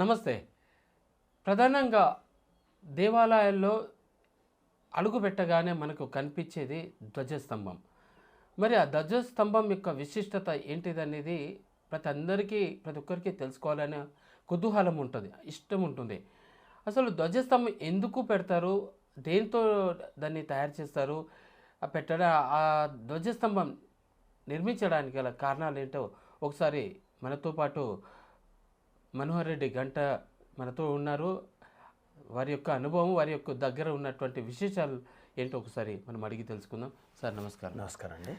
నమస్తే. ప్రధానంగా దేవాలయాల్లో అడుగు పెట్టగానే మనకు కనిపించేది ధ్వజస్తంభం. మరి ఆ ధ్వజస్తంభం యొక్క విశిష్టత ఏంటిదనేది ప్రతి అందరికీ ప్రతి ఒక్కరికి తెలుసుకోవాలనే కుతూహలం ఉంటుంది ఇష్టం ఉంటుంది. అసలు ధ్వజస్తంభం ఎందుకు పెడతారు? దేంతో దాన్ని తయారు చేస్తారు? ఆ పెట్టడం ఆ ధ్వజస్తంభం నిర్మించడానికి గల కారణాలు ఏంటో ఒకసారి మనతో పాటు మనోహర్ రెడ్డి గంట మనతో ఉన్నారు. వారి యొక్క అనుభవం వారి యొక్క దగ్గర ఉన్నటువంటి విశేషాలు ఏంటో ఒకసారి మనం అడిగి తెలుసుకుందాం. సార్ నమస్కారం. నమస్కారం అండి.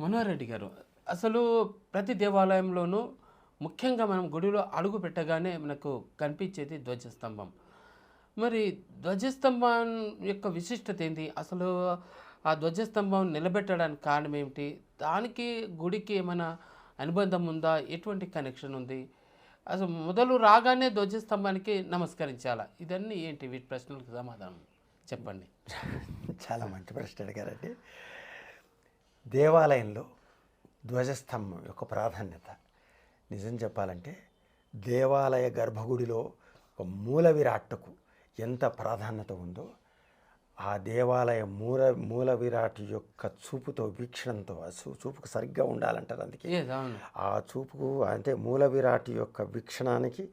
మనోహర్ రెడ్డి గారు అసలు ప్రతి దేవాలయంలోనూ ముఖ్యంగా మనం గుడిలో అడుగు పెట్టగానే మనకు కనిపించేది ధ్వజస్తంభం. మరి ధ్వజస్తంభం యొక్క విశిష్టత ఏంటి? అసలు ఆ ధ్వజస్తంభం నిలబెట్టడానికి కారణం ఏమిటి? దానికి గుడికి ఏమైనా అనుబంధం ఉందా? ఎటువంటి కనెక్షన్ ఉంది? అసలు మొదలు రాగానే ధ్వజస్తంభానికి నమస్కరించాలా? ఇదన్నీ ఏంటి? వీటి ప్రశ్నలకు సమాధానం చెప్పండి. చాలా మంచి ప్రశ్న అడిగారండి. దేవాలయంలో ధ్వజస్తంభం యొక్క ప్రాధాన్యత. నిజం చెప్పాలంటే దేవాలయ గర్భగుడిలో ఒక మూల విరాట్టుకు ఎంత ప్రాధాన్యత ఉందో ఆ దేవాలయ మూల మూల విరాట్ యొక్క చూపుతో వీక్షణంతో చూపుకు సరిగ్గా ఉండాలంటారు అందుకే. ఆ చూపుకు అంటే మూల విరాట్ యొక్క వీక్షణానికి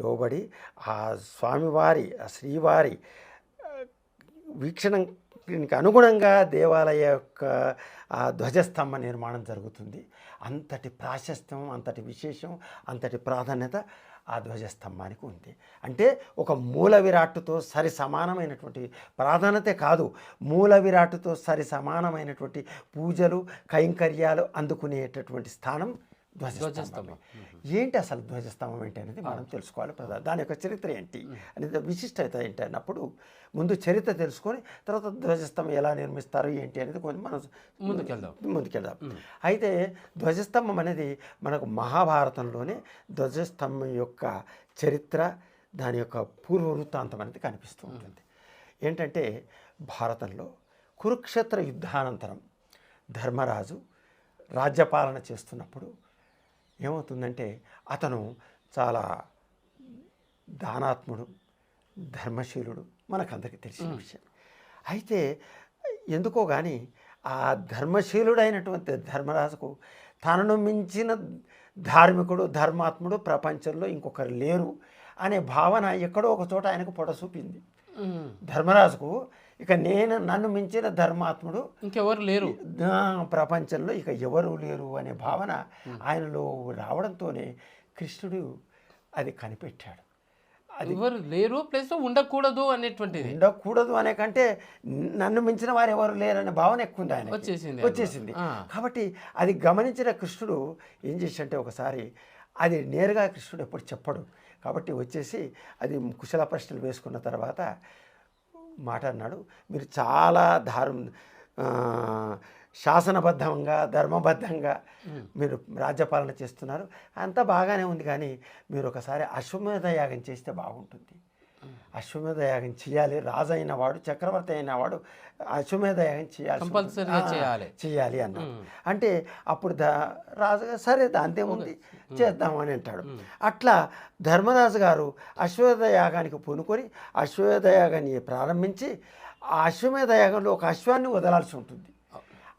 లోబడి ఆ స్వామివారి ఆ శ్రీవారి ఆ, వీక్షణానికి అనుగుణంగా దేవాలయ యొక్క ఆ ధ్వజస్తంభ నిర్మాణం జరుగుతుంది. అంతటి ప్రాశస్త్యం అంతటి విశేషం అంతటి ప్రాధాన్యత ఆ ధ్వజస్తంభానికి ఉంది. అంటే ఒక మూల విరాట్టుతో సరి సమానమైనటువంటి ప్రాధాన్యతే కాదు. మూల విరాట్టుతో సరి సమానమైనటువంటి పూజలు కైంకర్యాలు అందుకునేటటువంటి స్థానం ధ్వజస్తంభం ఏంటి అసలు ధ్వజస్తంభం ఏంటి అనేది మనం తెలుసుకోవాలి ప్రధాన దాని యొక్క చరిత్ర ఏంటి అనేది విశిష్టత ఏంటి అన్నప్పుడు ముందు చరిత్ర తెలుసుకొని తర్వాత ధ్వజస్తంభం ఎలా నిర్మిస్తారు ఏంటి అనేది కొంచెం మనం ముందుకెళ్దాం. ముందుకెళ్దాం. అయితే ధ్వజస్తంభం అనేది మనకు మహాభారతంలోనే ధ్వజస్తంభం యొక్క చరిత్ర దాని యొక్క పూర్వ వృత్తాంతం అనేది కనిపిస్తూ ఉంటుంది. ఏంటంటే భారతంలో కురుక్షేత్ర యుద్ధానంతరం ధర్మరాజు రాజ్యపాలన చేస్తున్నప్పుడు ఏమవుతుందంటే అతను చాలా దానాత్ముడు ధర్మశీలుడు మనకందరికీ తెలిసిన విషయం అయితే ఎందుకో కానీ ఆ ధర్మశీలుడైనటువంటి ధర్మరాజుకు తనను మించిన ధార్మికుడు ధర్మాత్ముడు ప్రపంచంలో ఇంకొకరు లేరు అనే భావన ఎక్కడో ఒక చోట ఆయనకు పొడసూపింది. ధర్మరాజుకు ఇక నేను నన్ను మించిన ధర్మాత్ముడు ఇంకెవరు లేరు. ప్రపంచంలో ఇక ఎవరు లేరు అనే భావన ఆయనలో రావడంతోనే కృష్ణుడు అది కనిపెట్టాడు. ఎవరు లేరు ప్లస్ ఉండకూడదు అనేటువంటిది. ఉండకూడదు అనే కంటే నన్ను మించిన వారు ఎవరు లేరనే భావన ఎక్కువ ఉంది ఆయన వచ్చేసింది. వచ్చేసింది. కాబట్టి అది గమనించిన కృష్ణుడు ఏం చేశాడంటే ఒకసారి అది నేరుగా కృష్ణుడు ఎప్పుడు చెప్పడు. కాబట్టి వచ్చేసి అది కుశల ప్రశ్నలు వేసుకున్న తర్వాత మాట అన్నాడు. మీరు చాలా ధార్మ ఆ, శాసనబద్ధంగా ధర్మబద్ధంగా మీరు రాజ్యపాలన చేస్తున్నారు. అంతా బాగానే ఉంది కానీ మీరు ఒకసారి అశ్వమేధ యాగం చేస్తే బాగుంటుంది. అశ్వమేధ యాగం చేయాలి. రాజు అయిన వాడు చక్రవర్తి అయిన వాడు అశ్వమేధ యాగం చేయాలి కంపల్సరీగా చేయాలి. చేయాలి అన్నాడు. అంటే అప్పుడు ద రాజు సరే దాంతేముంది చేద్దామని అంటాడు. అట్లా ధర్మరాజు గారు అశ్వమేధ యాగానికి పూనుకొని అశ్వమేధ యాగాన్ని ప్రారంభించి ఆ అశ్వమేధ యాగంలో ఒక అశ్వాన్ని వదలాల్సి ఉంటుంది.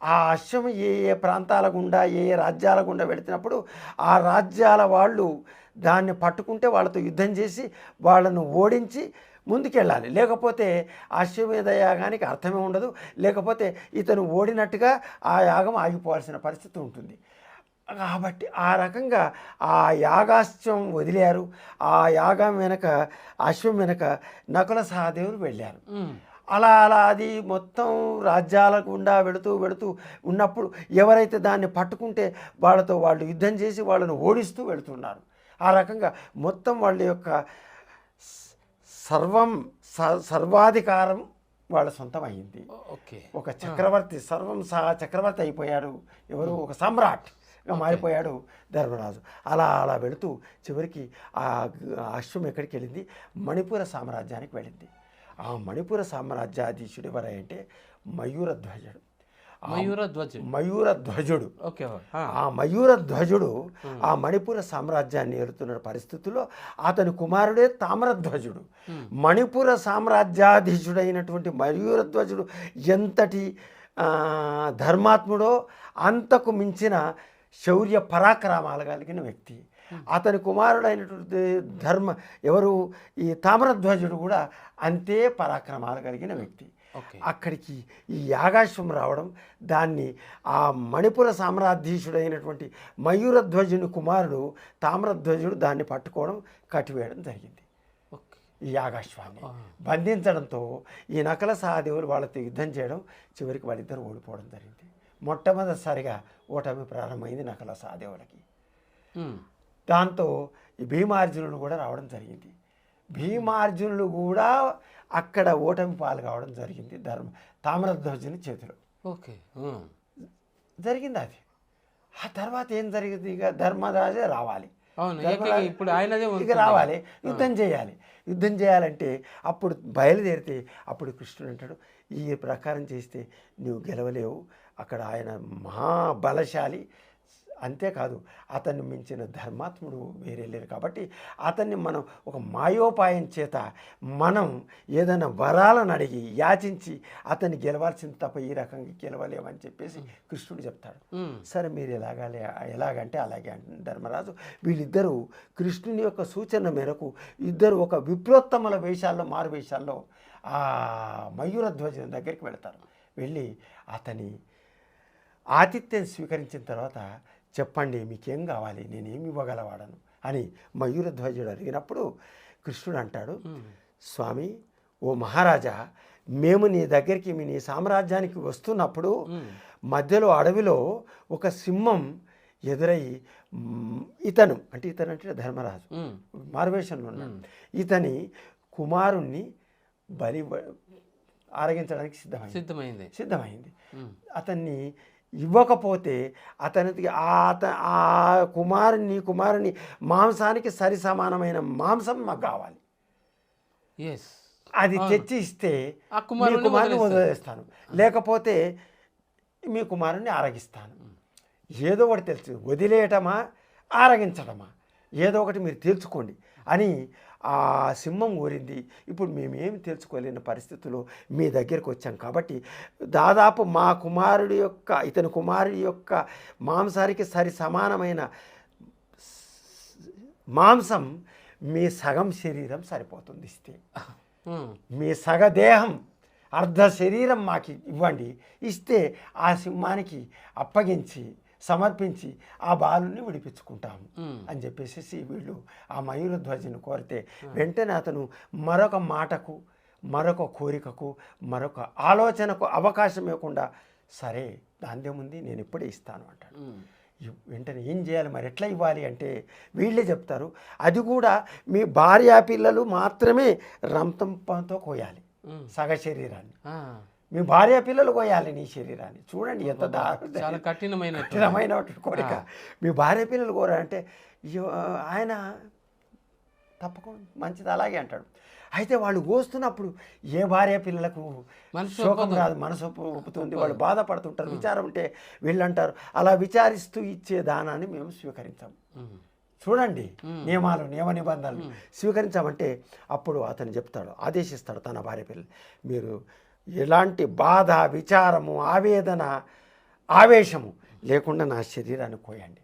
ఆ అశ్వం ఏ ఏ ప్రాంతాల గుండా ఏ ఏ రాజ్యాల గుండా వెళుతున్నప్పుడు ఆ రాజ్యాల వాళ్ళు దాన్ని పట్టుకుంటే వాళ్ళతో యుద్ధం చేసి వాళ్ళను ఓడించి ముందుకెళ్ళాలి. లేకపోతే అశ్వమేధ యాగానికి అర్థమే ఉండదు. లేకపోతే ఇతను ఓడినట్టుగా ఆ యాగం ఆగిపోవాల్సిన పరిస్థితి ఉంటుంది. కాబట్టి ఆ రకంగా ఆ యాగాశ్వం వదిలారు. ఆ యాగం వెనక అశ్వం వెనక నకుల సహదేవులు వెళ్ళారు. అలా అలా అది మొత్తం రాజ్యాల గుండా వెళుతూ వెళుతూ ఉన్నప్పుడు ఎవరైతే దాన్ని పట్టుకుంటే వాళ్ళతో వాళ్ళు యుద్ధం చేసి వాళ్ళను ఓడిస్తూ వెళుతున్నారు. ఆ రకంగా మొత్తం వాళ్ళ యొక్క సర్వం స- సర్వాధికారం వాళ్ళ సొంతం అయింది ఓకే. ఒక చక్రవర్తి సర్వం సహా చక్రవర్తి అయిపోయాడు. ఎవరు? ఒక సమ్రాట్గా మారిపోయాడు ధర్మరాజు. అలా అలా వెళుతూ చివరికి ఆ అశ్వం ఎక్కడికి వెళ్ళింది? మణిపుర సామ్రాజ్యానికి వెళ్ళింది. ఆ మణిపుర సామ్రాజ్యాధీశుడు ఎవరంటే మయూరధ్వజుడు. మయూర ధ్వజ మయూర ధ్వజుడు. ఆ, మయూర ధ్వజుడు ఆ మణిపుర సామ్రాజ్యాన్ని ఏలుతున్న పరిస్థితుల్లో అతని కుమారుడే తామ్రధ్వజుడు మణిపుర సామ్రాజ్యాధీశుడైనటువంటి మయూర ధ్వజుడు ఎంతటి ధర్మాత్ముడో అంతకు మించిన శౌర్య పరాక్రమాలు కలిగిన వ్యక్తి. అతని కుమారుడైనటువంటి ధర్మ ఎవరు? ఈ తామ్రధ్వజుడు కూడా అంతే పరాక్రమాలు కలిగిన వ్యక్తి. అక్కడికి ఈ యాగాశ్వం రావడం దాన్ని ఆ మణిపుర సామ్రాధీశుడైనటువంటి మయూరధ్వజుని కుమారుడు తామ్రధ్వజుడు దాన్ని పట్టుకోవడం కట్టివేయడం జరిగింది. ఈ యాగాశ్వాన్ని బంధించడంతో ఈ నకల సహదేవులు వాళ్ళతో యుద్ధం చేయడం చివరికి వాళ్ళిద్దరు ఓడిపోవడం జరిగింది. మొట్టమొదటిసారిగా ఓటమి ప్రారంభమైంది నకల సహదేవులకి. దాంతో ఈ భీమార్జునుడు కూడా రావడం జరిగింది. భీమార్జునుడు కూడా అక్కడ ఓటమి పాలు కావడం జరిగింది. ధర్మ తామ్రధ్వజుని చేతిలో. ఓకే జరిగింది అది. ఆ తర్వాత ఏం జరిగింది? ఇక ధర్మరాజే రావాలి. ఇప్పుడు ఆయనదే ఇక. రావాలి. యుద్ధం చేయాలి. యుద్ధం చేయాలంటే అప్పుడు బయలుదేరితే అప్పుడు కృష్ణుడు అంటాడు ఈ ప్రకారం చేస్తే నువ్వు గెలవలేవు. అక్కడ ఆయన మహాబలశాలి. అంతేకాదు అతన్ని మించిన ధర్మాత్ముడు వేరే లేరు కాబట్టి అతన్ని మనం ఒక మాయోపాయం చేత మనం ఏదైనా వరాలను అడిగి యాచించి అతన్ని గెలవాల్సింది తప్ప ఈ రకంగా గెలవలేమని చెప్పేసి కృష్ణుడు చెప్తాడు. సరే మీరు ఎలాగాలే ఎలాగంటే అలాగే అంటుంది ధర్మరాజు. వీళ్ళిద్దరూ కృష్ణుని యొక్క సూచన మేరకు ఇద్దరు ఒక విప్రోత్తముల వేషాల్లో మారు వేషాల్లో ఆ మయూర ధ్వజం దగ్గరికి వెళతారు. వెళ్ళి అతని ఆతిథ్యం స్వీకరించిన తర్వాత చెప్పండి మీకేం కావాలి? నేనేమి ఇవ్వగలవాడను? అని మయూర ధ్వజుడు అడిగినప్పుడు కృష్ణుడు అంటాడు స్వామి ఓ మహారాజా మేము నీ దగ్గరికి మీ నీ సామ్రాజ్యానికి వస్తున్నప్పుడు మధ్యలో అడవిలో ఒక సింహం ఎదురై మ్, ఇతను అంటే ఇతను అంటే ధర్మరాజు మారువేషంలో ఉన్నాడు. ఇతని కుమారుణ్ణి బలి ఆరగించడానికి సిద్ధమైంది. సిద్ధమైంది. సిద్ధమైంది. అతన్ని ఇవ్వకపోతే అతనికి ఆ కుమారుని కుమారుని మాంసానికి సరి సమానమైన మాంసం మాకు కావాలి. అది తెచ్చి ఇస్తే మీ కుమారుని. వదిలేస్తాను. లేకపోతే మీ కుమారుని ఆరగిస్తాను. ఏదో ఒకటి తెలుసు. వదిలేయటమా? ఆరగించడమా? ఏదో ఒకటి మీరు తెలుసుకోండి అని ఆ సింహం ఊరింది. ఇప్పుడు మేమేమి తెలుసుకోలేని పరిస్థితుల్లో మీ దగ్గరికి వచ్చాం కాబట్టి దాదాపు మా కుమారుడి యొక్క ఇతని కుమారుడి యొక్క మాంసానికి సరి సమానమైన మాంసం మీ సగం శరీరం సరిపోతుంది ఇస్తే. మీ సగదేహం అర్ధ శరీరం మాకు ఇవ్వండి. ఇస్తే ఆ సింహానికి అప్పగించి సమర్పించి ఆ బాలుని విడిపించుకుంటాము అని చెప్పేసి వీళ్ళు ఆ మయూర ధ్వజను కోరితే వెంటనే అతను మరొక మాటకు మరొక కోరికకు మరొక ఆలోచనకు అవకాశం ఇవ్వకుండా సరే దాందేముంది నేను ఇప్పుడే ఇస్తాను అంటాడు. వెంటనే ఏం చేయాలి మరి? ఎట్లా ఇవ్వాలి అంటే వీళ్ళే చెప్తారు. అది కూడా మీ భార్యా పిల్లలు మాత్రమే రంతంతో కోయాలి. సగ శరీరాన్ని. మీ భార్యా పిల్లలు కోయాలి నీ శరీరాన్ని. చూడండి ఎంత చాలా కఠినమైన కఠినమైన కోరిక. మీ భార్య పిల్లలు కోరాలంటే ఆయన తప్పకుండా మంచిది అలాగే అంటాడు. అయితే వాళ్ళు కోస్తున్నప్పుడు ఏ భార్య పిల్లలకు శోకం రాదు మనసు ఒప్పు- ఒప్పుతుంది. వాళ్ళు బాధపడుతుంటారు విచారం ఉంటే వీళ్ళు అంటారు అలా విచారిస్తూ ఇచ్చే దానాన్ని మేము స్వీకరించాం. ఉమ్, చూడండి నియమాలు నియమ నిబంధనలు. స్వీకరించామంటే అప్పుడు అతను చెప్తాడు ఆదేశిస్తాడు తన భార్య పిల్లలు మీరు ఎలాంటి బాధ విచారము ఆవేదన ఆవేశము లేకుండా నా శరీరాన్ని కోయండి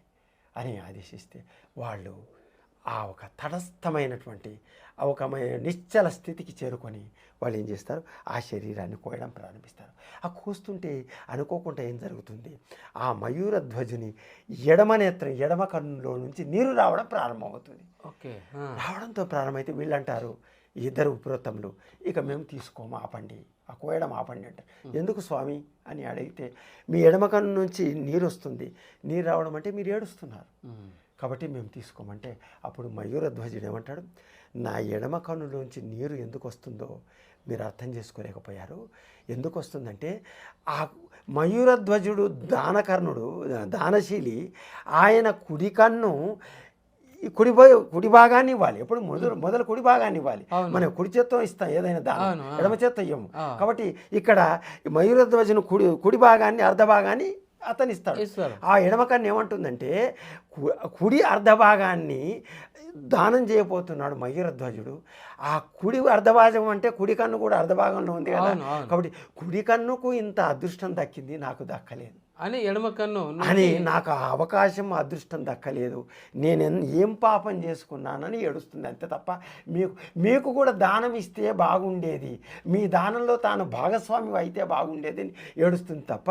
అని ఆదేశిస్తే వాళ్ళు ఆ ఒక తటస్థమైనటువంటి ఆ ఒక నిశ్చల స్థితికి చేరుకొని వాళ్ళు ఏం చేస్తారు? ఆ శరీరాన్ని కోయడం ప్రారంభిస్తారు. ఆ కోస్తుంటే అనుకోకుండా ఏం జరుగుతుంది? ఆ మయూర ధ్వజుని ఎడమ నేత్రం ఎడమ కన్నులో నుంచి నీరు రావడం ప్రారంభమవుతుంది. ఓకే రావడంతో ప్రారంభమైతే వీళ్ళు అంటారు ఈ ఇద్దరు ఉపరోత్తములు ఇక మేము తీసుకోము ఆపండి ఆ కోయడం ఆపండి అంటారు. ఎందుకు స్వామి అని అడిగితే మీ ఎడమ కన్ను నుంచి నీరు వస్తుంది నీరు రావడం అంటే మీరు ఏడుస్తున్నారు. కాబట్టి మేము తీసుకోమంటే అప్పుడు మయూర ధ్వజుడు ఏమంటాడు నా ఎడమ కన్నులోంచి నీరు ఎందుకు వస్తుందో మీరు అర్థం చేసుకోలేకపోయారు. ఎందుకు వస్తుందంటే ఆ మయూర ధ్వజుడు దానకర్ణుడు దానశీలి ఆయన కుడి కన్ను ఈ కుడి కుడి భాగాన్ని ఇవ్వాలి. ఎప్పుడు మొదలు మొదలు కుడి భాగాన్ని ఇవ్వాలి. మనం కుడి చేత్తో ఇస్తాం ఏదైనా దానం. ఎడమ చేత్తో ఇవ్వము. కాబట్టి ఇక్కడ మయూరధ్వజను కుడి కుడి భాగాన్ని అర్ధ భాగాన్ని అతను ఇస్తాడు. ఆ ఎడమ కన్ను ఏమంటుందంటే కుడి అర్ధ భాగాన్ని దానం చేయబోతున్నాడు మయూరధ్వజుడు. ఆ కుడి అర్ధభాగం అంటే కుడి కన్ను కూడా అర్ధభాగంలో ఉంది కదా. కాబట్టి కుడి కన్నుకు ఇంత అదృష్టం దక్కింది నాకు దక్కలేదు. అని ఎడమ కన్ను అని నాకు ఆ అవకాశం అదృష్టం దక్కలేదు. నేను ఏం పాపం చేసుకున్నానని ఏడుస్తుంది. అంతే తప్ప మీకు మీకు కూడా దానం ఇస్తే బాగుండేది. మీ దానంలో తాను భాగస్వామి అయితే బాగుండేది అని ఏడుస్తుంది తప్ప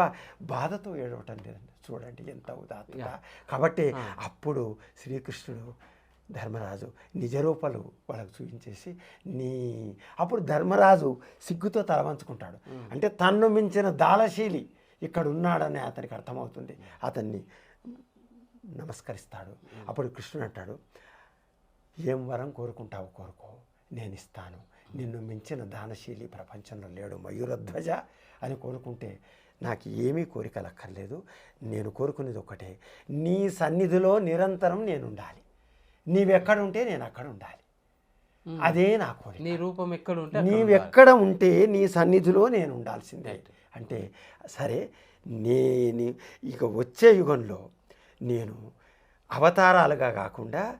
బాధతో ఏడవటం లేదండి. చూడండి ఎంత ఉదాత్తత కాబట్టి అప్పుడు శ్రీకృష్ణుడు ధర్మరాజు నిజరూపాలు వాళ్ళకు చూపించేసి నీ అప్పుడు ధర్మరాజు సిగ్గుతో తలవంచుకుంటాడు. అంటే తన్ను మించిన దాలశీలి ఇక్కడ ఉన్నాడని అతనికి అర్థమవుతుంది. అతన్ని నమస్కరిస్తాడు. అప్పుడు కృష్ణుడు అంటాడు ఏం వరం కోరుకుంటావు? కోరుకో. నేను ఇస్తాను నిన్ను మించిన దానశీలి ప్రపంచంలో లేడు. మయూరధ్వజ అని కోరుకుంటే నాకు ఏమీ కోరికలు అక్కర్లేదు నేను కోరుకునేది ఒకటే నీ సన్నిధిలో నిరంతరం నేను ఉండాలి నీవెక్కడుంటే నేను అక్కడ ఉండాలి అదే నా కోరిక. నీ రూపం ఎక్కడ ఉంటే. నీవెక్కడ ఉంటే నీ సన్నిధిలో నేను ఉండాల్సిందే అంటే సరే నేను ఇక వచ్చే యుగంలో నేను అవతారాలుగా కాకుండా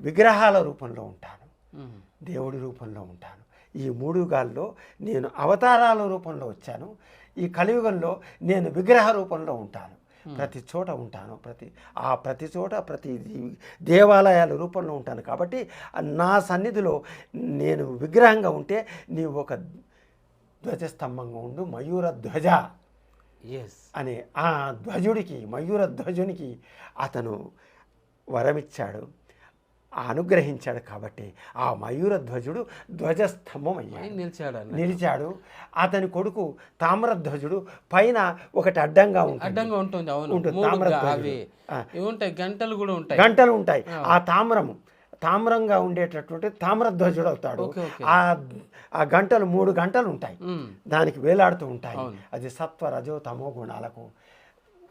విగ్రహాల రూపంలో ఉంటాను. దేవుడి రూపంలో ఉంటాను. ఈ మూడు యుగాల్లో నేను అవతారాల రూపంలో వచ్చాను. ఈ కలియుగంలో నేను విగ్రహ రూపంలో ఉంటాను. ప్రతి చోట ఉంటాను. ప్రతి ఆ ప్రతి చోట ప్రతి దేవాలయాల రూపంలో ఉంటాను. కాబట్టి నా సన్నిధిలో నేను విగ్రహంగా ఉంటే నీవు ఒక ధ్వజస్తంభంగా ఉండు మయూర ధ్వజ. ఎస్ అనే ఆ ధ్వజుడికి మయూర ధ్వజునికి అతను వరమిచ్చాడు అనుగ్రహించాడు కాబట్టి ఆ మయూర ధ్వజుడు ధ్వజస్తంభం అయ్యాడు. నిలిచాడు నిలిచాడు. అతని కొడుకు తామ్రధ్వజుడు పైన ఒకటి అడ్డంగా ఉంటుంది. అడ్డంగా ఉంటుంది అవును. ఉంటుంది, తామ్రధ్వజుడు. ఉంటాయి గంటలు కూడా ఉంటాయి. గంటలు ఉంటాయి. ఆ తామ్రము తామ్రంగా ఉండేటటువంటి తామ్రధ్వజుడు అవుతాడు. ఆ ఆ గంటలు మూడు గంటలు ఉంటాయి. దానికి వేలాడుతూ ఉంటాయి. అది సత్వ రజో తమో గుణాలకు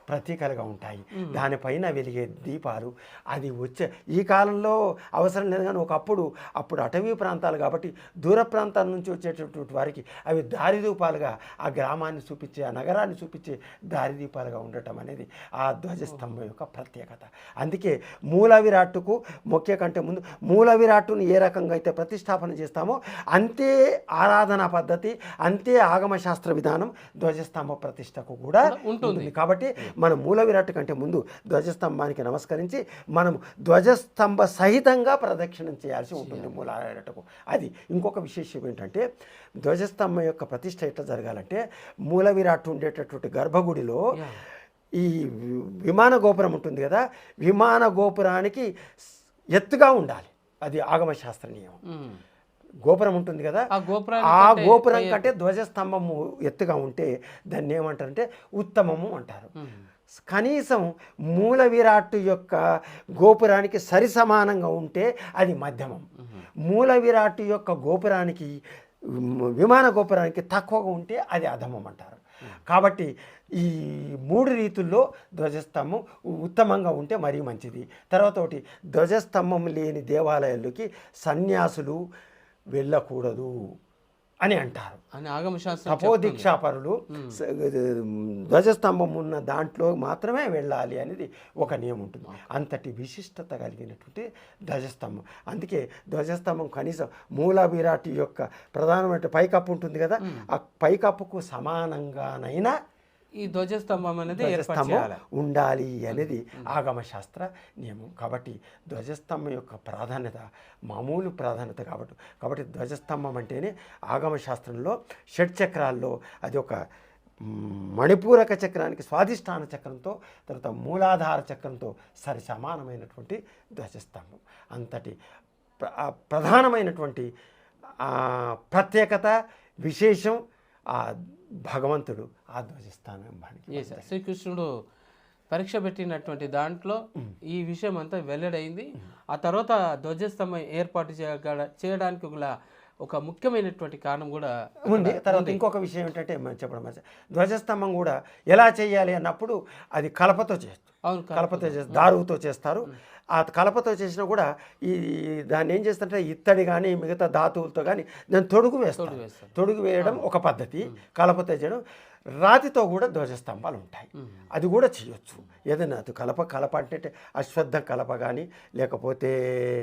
ప్రతీకలుగా ఉంటాయి. దానిపైన వెలిగే దీపాలు అది వచ్చే ఈ కాలంలో అవసరం లేదు కానీ ఒకప్పుడు అప్పుడు అటవీ ప్రాంతాలు కాబట్టి దూర ప్రాంతాల నుంచి వచ్చేటటువంటి వారికి అవి దారిదీపాలుగా ఆ గ్రామాన్ని చూపించే ఆ నగరాన్ని చూపించే దారిదీపాలుగా ఉండటం అనేది ఆ ధ్వజస్తంభం యొక్క ప్రత్యేకత. అందుకే మూల విరాట్టుకు మొక్కే కంటే ముందు మూల విరాట్టును ఏ రకంగా అయితే ప్రతిష్టాపన చేస్తామో అంతే ఆరాధనా పద్ధతి అంతే ఆగమ శాస్త్ర విధానం ధ్వజస్తంభ ప్రతిష్టకు కూడా. ఉంటుంది. కాబట్టి మనం మూల విరాట్ కంటే ముందు ధ్వజస్తంభానికి నమస్కరించి మనం ధ్వజస్తంభ సహితంగా ప్రదక్షిణం చేయాల్సి ఉంటుంది మూల విరాటకు అది ఇంకొక విశేషం ఏంటంటే ధ్వజస్తంభం యొక్క ప్రతిష్ట ఎట్లా జరగాలంటే మూల విరాట్ ఉండేటటువంటి గర్భగుడిలో. ఈ విమాన గోపురం ఉంటుంది కదా విమాన గోపురానికి ఎత్తుగా ఉండాలి అది ఆగమ శాస్త్ర నియమం. గోపురం ఉంటుంది కదా? ఆ గోపురం కంటే ధ్వజస్తంభము ఎత్తుగా ఉంటే దాన్ని ఏమంటారంటే ఉత్తమము అంటారు. కనీసం మూల విరాట్ యొక్క గోపురానికి సరి సమానంగా ఉంటే అది మధ్యమం. మూల విరాట్ యొక్క గోపురానికి విమాన గోపురానికి తక్కువగా ఉంటే అది అధమం అంటారు. కాబట్టి ఈ మూడు రీతుల్లో ధ్వజస్తంభం ఉత్తమంగా ఉంటే మరీ మంచిది. తర్వాత ఒకటి ధ్వజస్తంభం లేని దేవాలయాల్లోకి సన్యాసులు వెళ్ళకూడదు అని అంటారు. తపోదీక్షాపరులు ధ్వజస్తంభం ఉన్న దాంట్లో మాత్రమే వెళ్ళాలి అనేది ఒక నియమం ఉంటుంది. అంతటి విశిష్టత కలిగినటువంటి ధ్వజస్తంభం. అందుకే ధ్వజస్తంభం కనీసం మూల విరాట్ యొక్క ప్రధానమైన పైకప్పు ఉంటుంది కదా ఆ పైకప్పుకు సమానంగానైనా ఈ ధ్వజస్తంభం అనేది ధ్వజస్తంభం ఉండాలి అనేది ఆగమ శాస్త్ర నియమం. కాబట్టి ధ్వజస్తంభం యొక్క ప్రాధాన్యత మామూలు ప్రాధాన్యత కాబట్టి కాబట్టి ధ్వజస్తంభం అంటేనే ఆగమ శాస్త్రంలో షట్ చక్రాల్లో అది ఒక మణిపూరక చక్రానికి స్వాధిష్టాన చక్రంతో తర్వాత మూలాధార చక్రంతో సరి సమానమైనటువంటి ధ్వజస్తంభం. అంతటి ప్రధానమైనటువంటి ప్రత్యేకత విశేషం ఆ భగవంతుడు ఆ ధ్వజస్తంభానికి ఎస్ శ్రీకృష్ణుడు పరీక్ష పెట్టినటువంటి దాంట్లో ఈ విషయం అంతా వెల్లడైంది. ఆ తర్వాత ధ్వజస్తంభం ఏర్పాటు చేయడానికి గల ఒక ముఖ్యమైనటువంటి కారణం కూడా ఉంది. తర్వాత ఇంకొక విషయం ఏంటంటే చెప్పడం ధ్వజస్తంభం కూడా ఎలా చేయాలి అన్నప్పుడు అది కలపతో చేస్తాం అవును కలపతో చేస్తారు. దారుతో చేస్తారు. ఆ కలపతో చేసినా కూడా ఈ దాన్ని ఏం చేస్తారంటే ఇత్తడి కానీ మిగతా ధాతువులతో కానీ దాన్ని తొడుగు వేస్తారు. తొడుగు వేయడం ఒక పద్ధతి. కలపతో చేయడం. రాతితో కూడా ధ్వజస్తంభాలు ఉంటాయి అది కూడా చేయొచ్చు. ఏదైనా అది కలప కలప అంటే అశ్వత్థం కలప కానీ లేకపోతే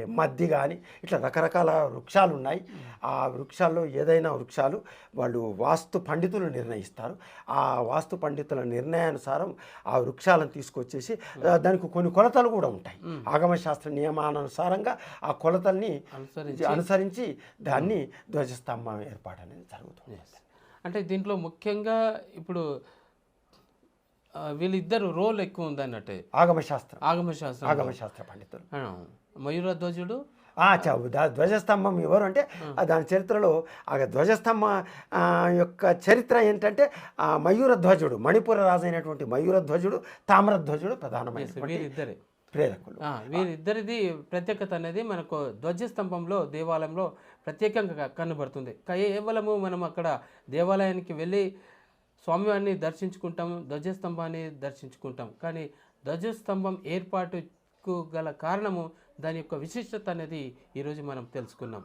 మద్ది కానీ ఇట్లా రకరకాల వృక్షాలు ఉన్నాయి ఆ వృక్షాల్లో ఏదైనా వృక్షాలు వాళ్ళు వాస్తు పండితులు నిర్ణయిస్తారు. ఆ వాస్తు పండితుల నిర్ణయానుసారం ఆ వృక్షాలను తీసుకొచ్చేసి దానికి కొన్ని కొలతలు కూడా ఉంటాయి. ఆగమశాస్త్ర నియమానుసారంగా ఆ కొలతల్ని అనుసరించి అనుసరించి దాన్ని ధ్వజస్తంభం ఏర్పాటు అనేది జరుగుతుంది అంటే దీంట్లో ముఖ్యంగా ఇప్పుడు వీళ్ళిద్దరు రోల్ ఎక్కువ ఉంది అన్నట్టే ఆగమశాస్త్రం. ఆగమశాస్త్రం. ఆగమశాస్త్ర పండితులు. మయూర ధ్వజుడు? ధ్వజస్తంభం ఎవరు అంటే దాని చరిత్రలో ఆ ధ్వజస్తంభ యొక్క చరిత్ర ఏంటంటే ఆ మయూర ధ్వజుడు మణిపుర రాజు అయినటువంటి మయూర ధ్వజుడు తామ్రధ్వజుడు ప్రధానమైనటువంటి వీరిద్దరే. ప్రేరకులు. వీరిద్దరిది ప్రత్యేకత అనేది మనకు ధ్వజస్తంభంలో దేవాలయంలో ప్రత్యేకంగా కనబడుతుంది. కేవలము మనం అక్కడ దేవాలయానికి వెళ్ళి స్వామివారిని దర్శించుకుంటాం ధ్వజస్తంభాన్ని దర్శించుకుంటాం కానీ ధ్వజస్తంభం ఏర్పాటుకు గల కారణము దాని యొక్క విశిష్టత అనేది ఈరోజు మనం తెలుసుకున్నాం.